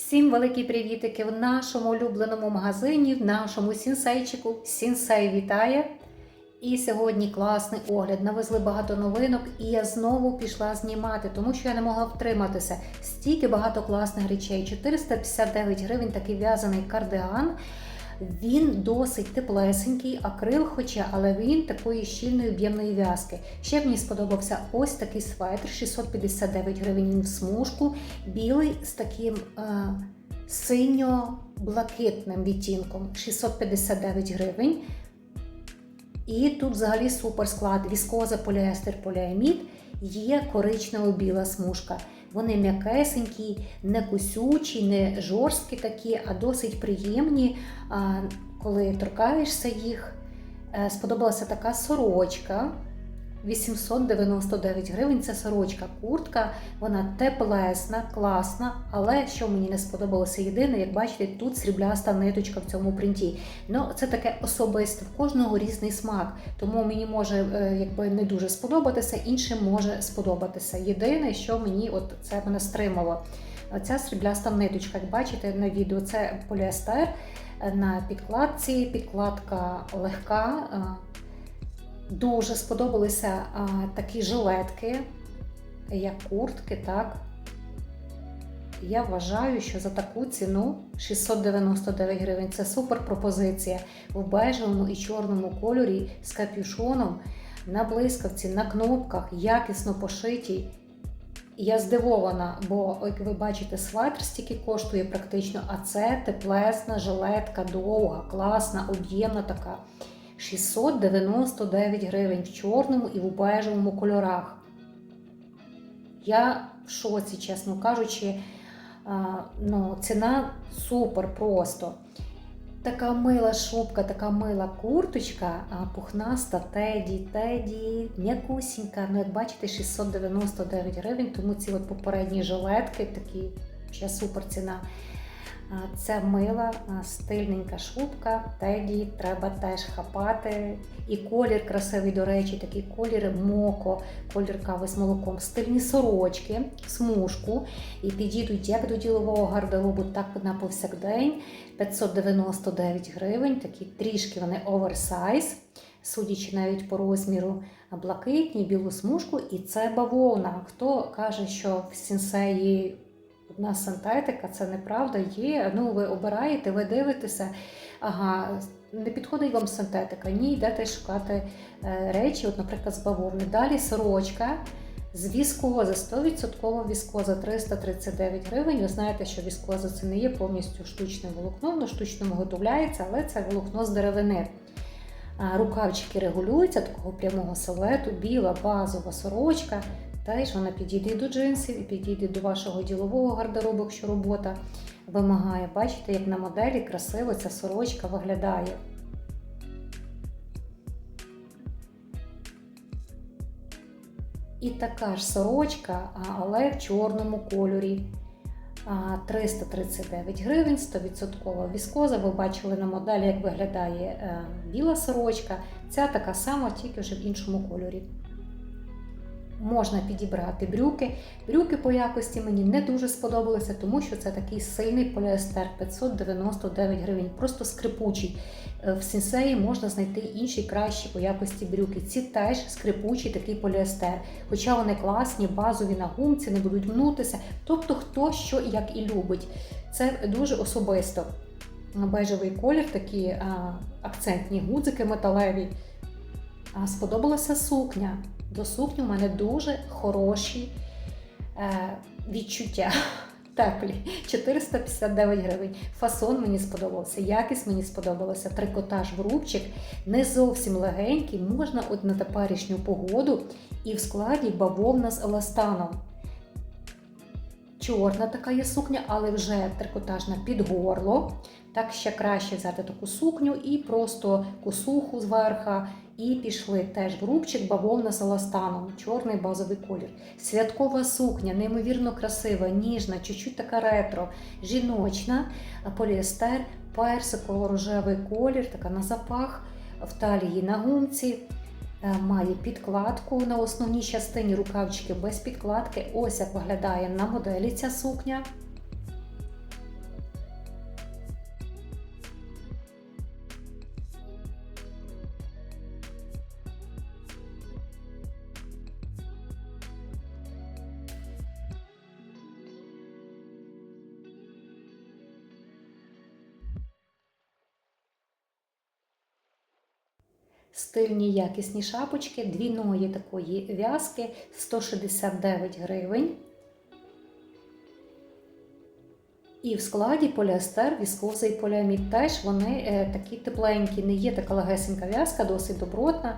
Всім великі привітики в нашому улюбленому магазині, в нашому сінсейчику. Сінсей вітає! І сьогодні класний огляд. Навезли багато новинок, і я знову пішла знімати, тому що я не могла втриматися. Стільки багато класних речей. 459 гривень такий в'язаний кардиган. Він досить теплесенький, акрил, хоча, але він такої щільної об'ємної в'язки. Ще мені сподобався ось такий светр, 659 гривень в смужку, білий з таким е, синьо-блакитним відтінком, 659 гривень. І тут взагалі супер склад: віскоза, поліестер, поліамід, є коричнево-біла смужка. Вони м'якесенькі, не кусючі, не жорсткі такі, а досить приємні, коли торкаєшся їх. Е, Сподобалася така сорочка. 899 гривень це сорочка, куртка, вона теплесна, класна, але що мені не сподобалося єдине, як бачите, тут срібляста ниточка в цьому принті. Ну, це таке особисте, в кожного різний смак, тому мені може е, якби не дуже сподобатися, іншим може сподобатися. Єдине, що мені от це мене стримало. Оця срібляста ниточка, як бачите на відео, це поліестер е, на підкладці, підкладка легка. Дуже сподобалися а, такі жилетки, як куртки, так. Я вважаю, що за таку ціну 699 гривень це супер пропозиція в бежевому і чорному кольорі з капюшоном на блискавці, на кнопках, якісно пошиті. Я здивована, бо, як ви бачите, свайтер стільки коштує практично, а це теплесна жилетка, довга, класна, об'ємна така. 699 гривень в чорному і в бежевому кольорах. Я в шоці, чесно кажучи, ну, ціна супер просто. Така мила шубка, така мила курточка, пухнаста теді, теді, м'якусінька. Ну, як бачите, 699 гривень, тому ці от попередні жилетки такі ще супер ціна. Це мила, стильненька шубка, теді треба теж хапати. І колір красивий, до речі, такий колір моко, колір кави з молоком, стильні сорочки, смужку. І підійдуть як до ділового гардеробу, так на повсякдень. 599 гривень, такі трішки вони оверсайз, судячи навіть по розміру, блакитні, білу смужку, і це бавовна. Хто каже, що в сінсеї одна синтетика, це неправда є. Ну, ви обираєте, ви дивитеся, ага, не підходить вам синтетика, ні, йдете шукати е, речі, от, наприклад, з бавовни. Далі сорочка. З віскози, 100% віскоза 339 гривень. Ви знаєте, що віскоза це не є повністю штучне волокно, воно штучно виготовляється, але це волокно з деревини. Рукавчики регулюються такого прямого силуету, біла базова сорочка. Теж вона підійде до джинсів, і підійде до вашого ділового гардеробу, якщо робота вимагає. Бачите, як на моделі красиво ця сорочка виглядає. І така ж сорочка, але в чорному кольорі. 339 гривень, 100% віскоза. Ви бачили на моделі, як виглядає е, біла сорочка. Ця така сама, тільки вже в іншому кольорі. Можна підібрати брюки. Брюки по якості мені не дуже сподобалися, тому що це такий сильний поліестер 599 гривень, просто скрипучий. Е, В сінсеї можна знайти інші кращі по якості брюки. Ці теж скрипучий такий поліестер. Хоча вони класні, базові на гумці, не будуть мнутися. Тобто хто що як і любить. Це дуже особисто. Бежевий колір, такі а, акцентні гудзики металеві. А, сподобалася сукня. До сукні у мене дуже хороші е, відчуття. Теплі. 459 гривень. Фасон мені сподобався, якість мені сподобалася. Трикотаж в рубчик не зовсім легенький, можна от на теперішню погоду і в складі бавовна з еластаном. Чорна така є сукня, але вже трикотажна під горло. Так ще краще взяти таку сукню і просто косуху зверха. І пішли теж в рубчик бавовна з еластаном, чорний базовий колір. Святкова сукня, неймовірно красива, ніжна, чуть-чуть така ретро, жіночна, поліестер, персиково-рожевий колір, така на запах, в талії на гумці. Е, Має підкладку на основній частині рукавчики без підкладки. Ось як виглядає на моделі ця сукня. Стильні якісні шапочки, двійної такої в'язки 169 гривень. І в складі поліестер, віскоза і поліамід теж вони е, такі тепленькі, не є така легесенька в'язка, досить добротна.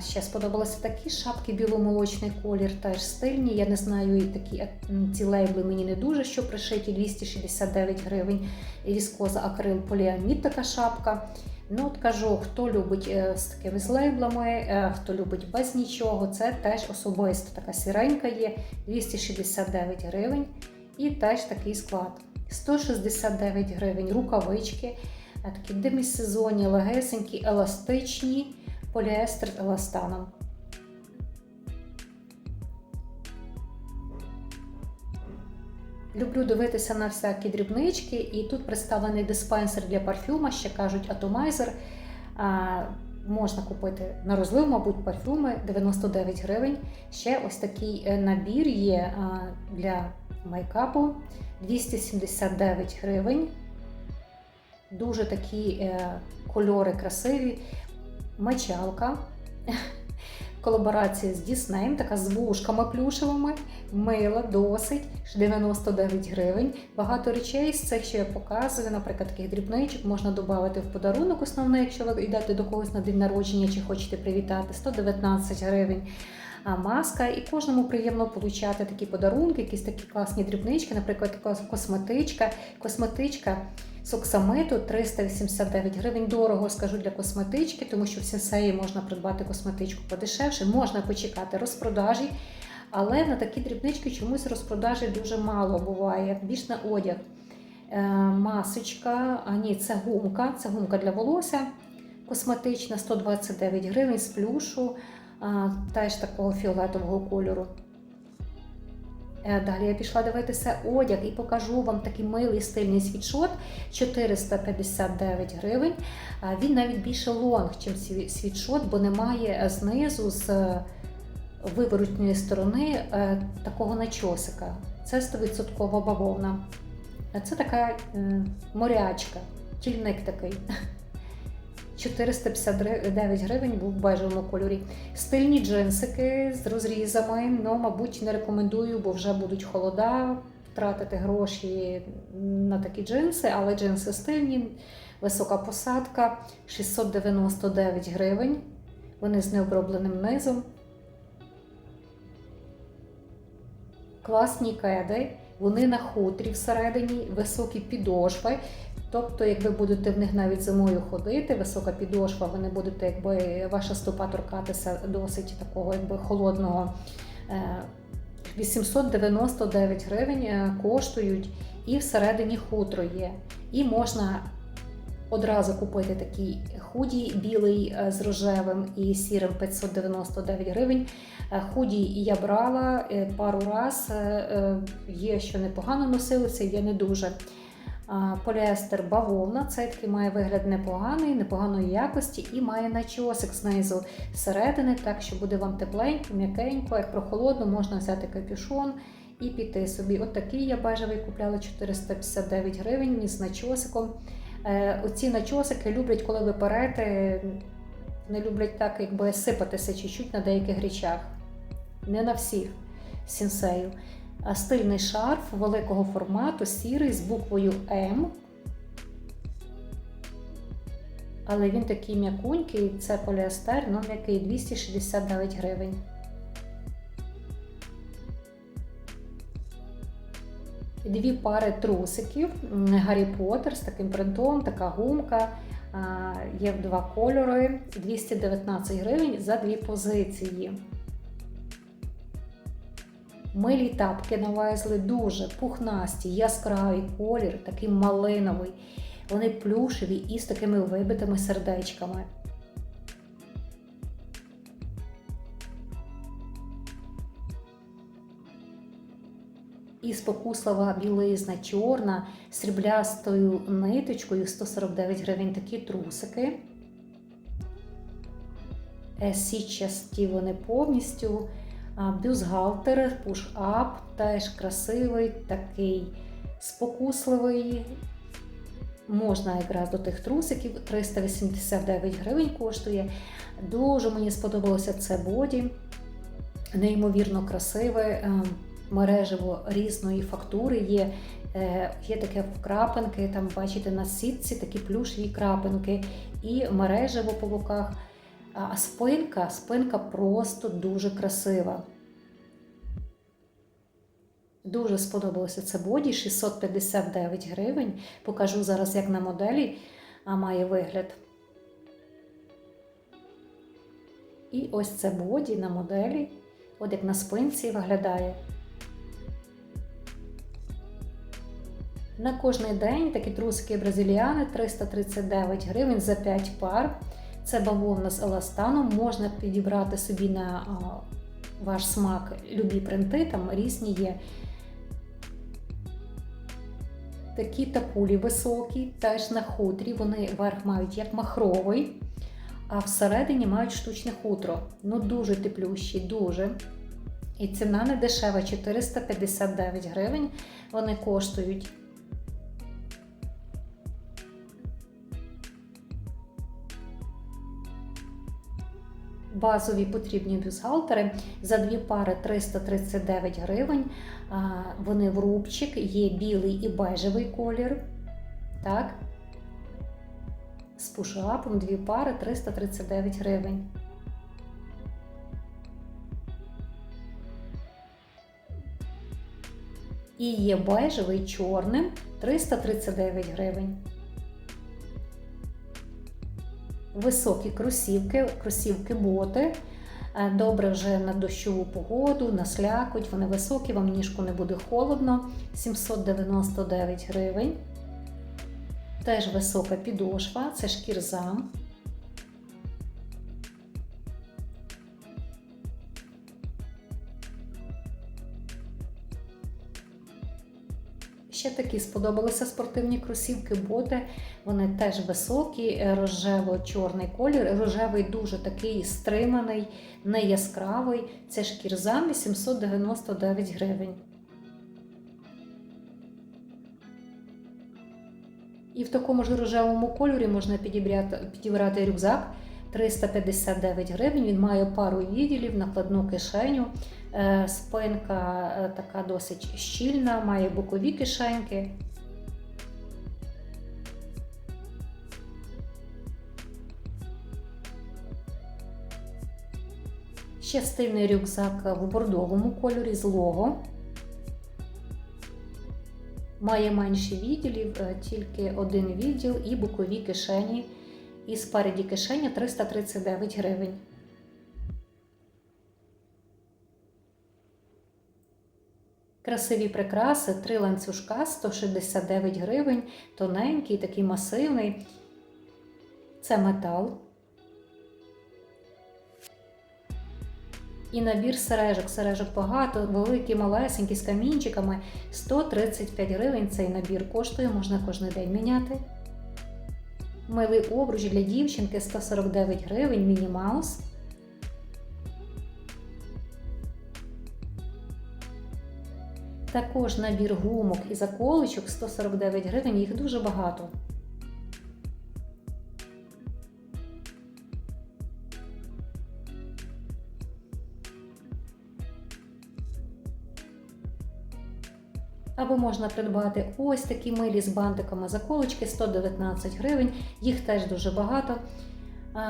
Ще сподобалися такі шапки, біломолочний колір, теж стильні. Я не знаю, і такі е, ці лейбли мені не дуже що пришиті, 269 гривень. Віскоза акрил поліамід така шапка. Ну, от кажу, хто любить е, з такими з лейблами, е, хто любить без нічого, це теж особисто така сіренька є, 269 гривень. І теж такий склад. 169 гривень рукавички, е, такі демісезонні, легесенькі, еластичні, поліестер еластаном. Люблю дивитися на всякі дрібнички, і тут представлений диспенсер для парфюма, ще кажуть атомайзер. Можна купити на розлив, мабуть, парфюми 99 гривень. Ще ось такий е, набір є для мейкапу 279 гривень. Дуже такі е, кольори красиві. Мочалка. Колаборація з Діснеєм, така з вушками плюшевими, мила, досить, 99 гривень. Багато речей з цих, що я показую, наприклад, таких дрібничок можна додати в подарунок основний, якщо ви йдете до когось на день народження чи хочете привітати, 119 гривень. А маска, і кожному приємно получати такі подарунки, якісь такі класні дрібнички, наприклад, косметичка. Косметичка з оксамиту 389 гривень. Дорого скажу для косметички, тому що в сенсеї можна придбати косметичку подешевше, можна почекати розпродажі. Але на такі дрібнички чомусь розпродажі дуже мало буває, більш на одяг. Е, масочка, а ні, це гумка, це гумка для волосся косметична, 129 гривень з плюшу, теж такого фіолетового кольору. Е, Далі я пішла дивитися одяг і покажу вам такий милий стильний світшот 459 гривень. Він навіть більше лонг, ніж світшот, бо немає е, знизу з е, виворотньої сторони е, такого начосика. Це 100% бавовна. Це така е, морячка, тільник такий. 459 гривень був в бежевому кольорі. Стильні джинсики з розрізами. Ну, мабуть, не рекомендую, бо вже будуть холода, тратити гроші на такі джинси, але джинси стильні, висока посадка 699 гривень. Вони з необробленим низом. Класні кеди, вони на хутрі всередині, високі підошви. Тобто, як ви будете в них навіть зимою ходити, висока підошва, ви не будете, якби ваша стопа торкатися досить такого якби холодного. Е, 899 гривень е, коштують, і всередині хутро є. І можна одразу купити такий худі білий е, з рожевим і сірим 599 гривень. Е, Худі я брала е, пару раз, е, е, є, що непогано носилося, є не дуже. Поліестер бавовна, цей такий має вигляд непоганий, непоганої якості і має начосик знизу зсередини, так що буде вам тепленько, м'якенько, як прохолодно, можна взяти капюшон і піти собі. От такий я бежевий купляла 459 гривень з начосиком. Е, Оці начосики люблять, коли ви перете, не люблять так, якби сипатися чуть-чуть на деяких речах. Не на всіх сінсею. Стильний шарф великого формату, сірий з буквою М. Але він такий м'якунький, це поліестер, ну м'який 269 гривень. Дві пари трусиків Гаррі Поттер з таким принтом, така гумка. Є в два кольори, 219 гривень за дві позиції. Милі тапки навезли дуже пухнасті, яскравий колір, такий малиновий. Вони плюшеві і з такими вибитими сердечками. І спокуслива білизна чорна сріблястою ниточкою 149 гривень такі трусики. Е, Січасті вони повністю. Бюстгальтер, пуш-ап, теж красивий, такий спокусливий. Можна якраз до тих трусиків 389 гривень коштує. Дуже мені сподобалося це боді. Неймовірно красиве, е, мережево різної фактури є. Е, Є таке крапинки, там бачите на сітці такі плюшеві крапинки і мережево по боках. А спинка, спинка просто дуже красива. Дуже сподобалося це боді 659 гривень. Покажу зараз, як на моделі має вигляд. І ось це боді на моделі, от як на спинці виглядає. На кожний день такі трусики бразиліани 339 гривень за 5 пар. Це бавовна з еластаном. Можна підібрати собі на ваш смак любі принти, там різні є. Такі тапулі високі, теж на хутрі. Вони верх мають як махровий, а всередині мають штучне хутро. Ну дуже теплющі, дуже. І ціна не дешева 459 гривень. Вони коштують. Базові потрібні бюстгальтери за дві пари 339 гривень. Вони в рубчик, є білий і бежевий колір. Так. З пушапом дві пари 339 гривень. І є бежевий чорним 339 гривень. Високі кросівки, кросівки боти. Е, Добре вже на дощову погоду, на слякоть, вони високі, вам ніжку не буде холодно. 799 гривень. Теж висока підошва, це шкірза. Ще такі сподобалися спортивні кросівки, боти. Вони теж високі, рожево-чорний колір. Рожевий дуже такий стриманий, не яскравий. Це шкірза 899 гривень. І в такому ж рожевому кольорі можна підібрати рюкзак 359 гривень. Він має пару відділів, накладну кишеню. Е, Спинка е, така досить щільна, має бокові кишеньки. Ще стильний рюкзак в бордовому кольорі з лого. Має менше відділів, е, тільки один відділ і бокові кишені. І спереді кишеня 339 гривень. Красиві прикраси, три ланцюжка 169 гривень, тоненький, такий масивний. Це метал. І набір сережок. Сережок багато, великі, малесенькі, з камінчиками. 135 гривень цей набір коштує, можна кожен день міняти. Милий обруч для дівчинки 149 гривень, Міні Також набір гумок і заколочок 149 гривень, їх дуже багато. Або можна придбати ось такі милі з бантиками заколочки 119 гривень, їх теж дуже багато.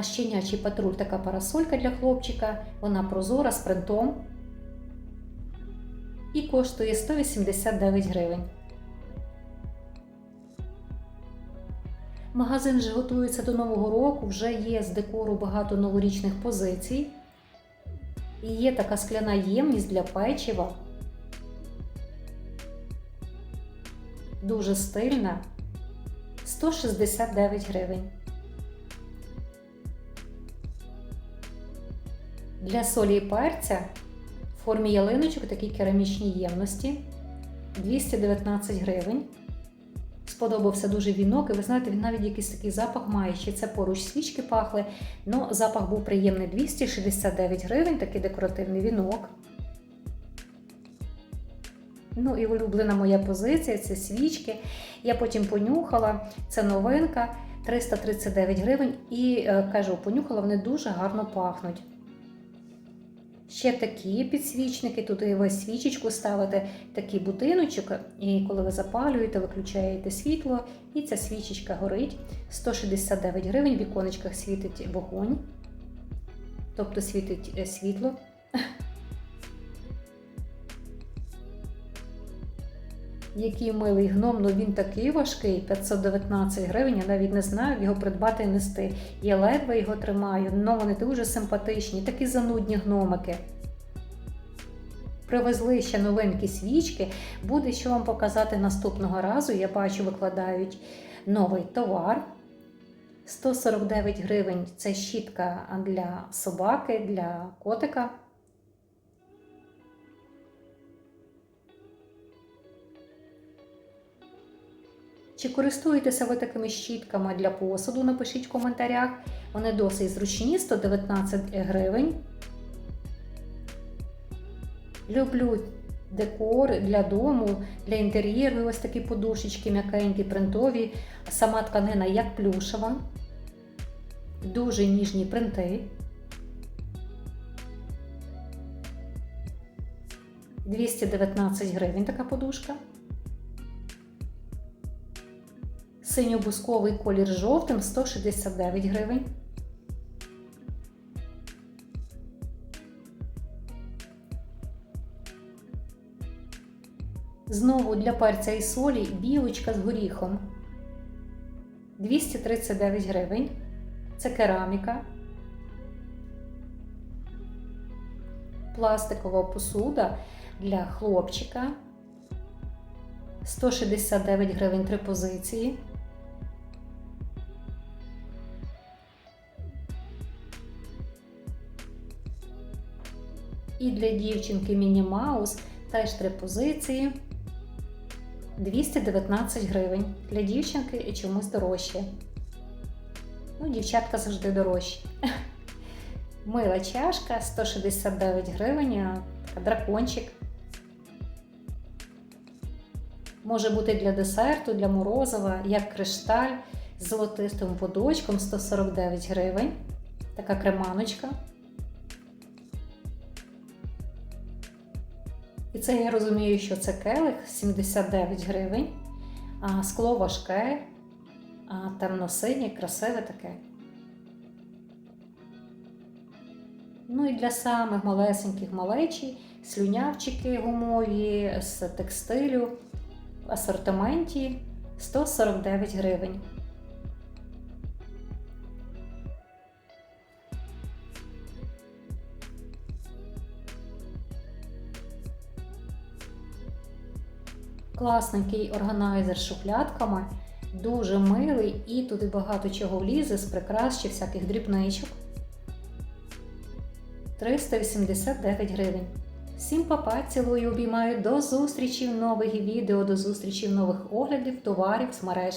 Щенячий патруль така парасолька для хлопчика, вона прозора з принтом і коштує 189 гривень. Магазин вже готується до Нового року, вже є з декору багато новорічних позицій. І є така скляна ємність для печива. Дуже стильна. 169 гривень. Для солі і перця в формі ялиночок такі керамічні ємності 219 гривень. Сподобався дуже вінок, і ви знаєте, він навіть якийсь такий запах має. Ще це поруч свічки пахли. Ну, запах був приємний 269 гривень, такий декоративний вінок. Ну і улюблена моя позиція це свічки. Я потім понюхала, це новинка 339 гривень. І е, кажу, понюхала, вони дуже гарно пахнуть. Ще такі підсвічники, туди ви свічечку ставите, такий будиночок, і коли ви запалюєте, виключаєте світло, і ця свічечка горить. 169 гривень, в віконечках світить вогонь, тобто світить е, світло. Який милий гном, ну він такий важкий, 519 гривень, я навіть не знаю, його придбати і нести. Я ледве його тримаю, але вони дуже симпатичні, такі занудні гномики. Привезли ще новинки свічки. Буде що вам показати наступного разу. Я бачу, викладають новий товар. 149 гривень це щітка для собаки, для котика. Чи користуєтеся ви такими щітками для посуду? Напишіть в коментарях. Вони досить зручні, 119 гривень. Люблю декор для дому, для інтер'єру. Ось такі подушечки м'якенькі, принтові. Сама тканина як плюшева. Дуже ніжні принти. 219 гривень така подушка. Синьо-бусковий колір жовтим 169 гривень. Знову для перця і солі білочка з горіхом 239 гривень. Це кераміка. Пластикова посуда для хлопчика 169 гривень три позиції. І для дівчинки Міні Маус теж три позиції. 219 гривень. Для дівчинки і чомусь дорожче. Ну, дівчатка завжди дорожчі. Мила чашка 169 гривень, така дракончик. Може бути для десерту, для морозива, як кришталь з золотистим водочком 149 гривень. Така креманочка. І це я розумію, що це келих 79 гривень, а скло важке, темно-синє, красиве таке. Ну і для самих малесеньких малечі слюнявчики гумові з текстилю в асортименті 149 гривень. Класненький органайзер з шухлядками, дуже милий і туди багато чого влізе з прикрас чи всяких дрібничок. 389 гривень. Всім папа, цілую, обіймаю до зустрічі в нових відео, до зустрічі в нових оглядів, товарів з мереж.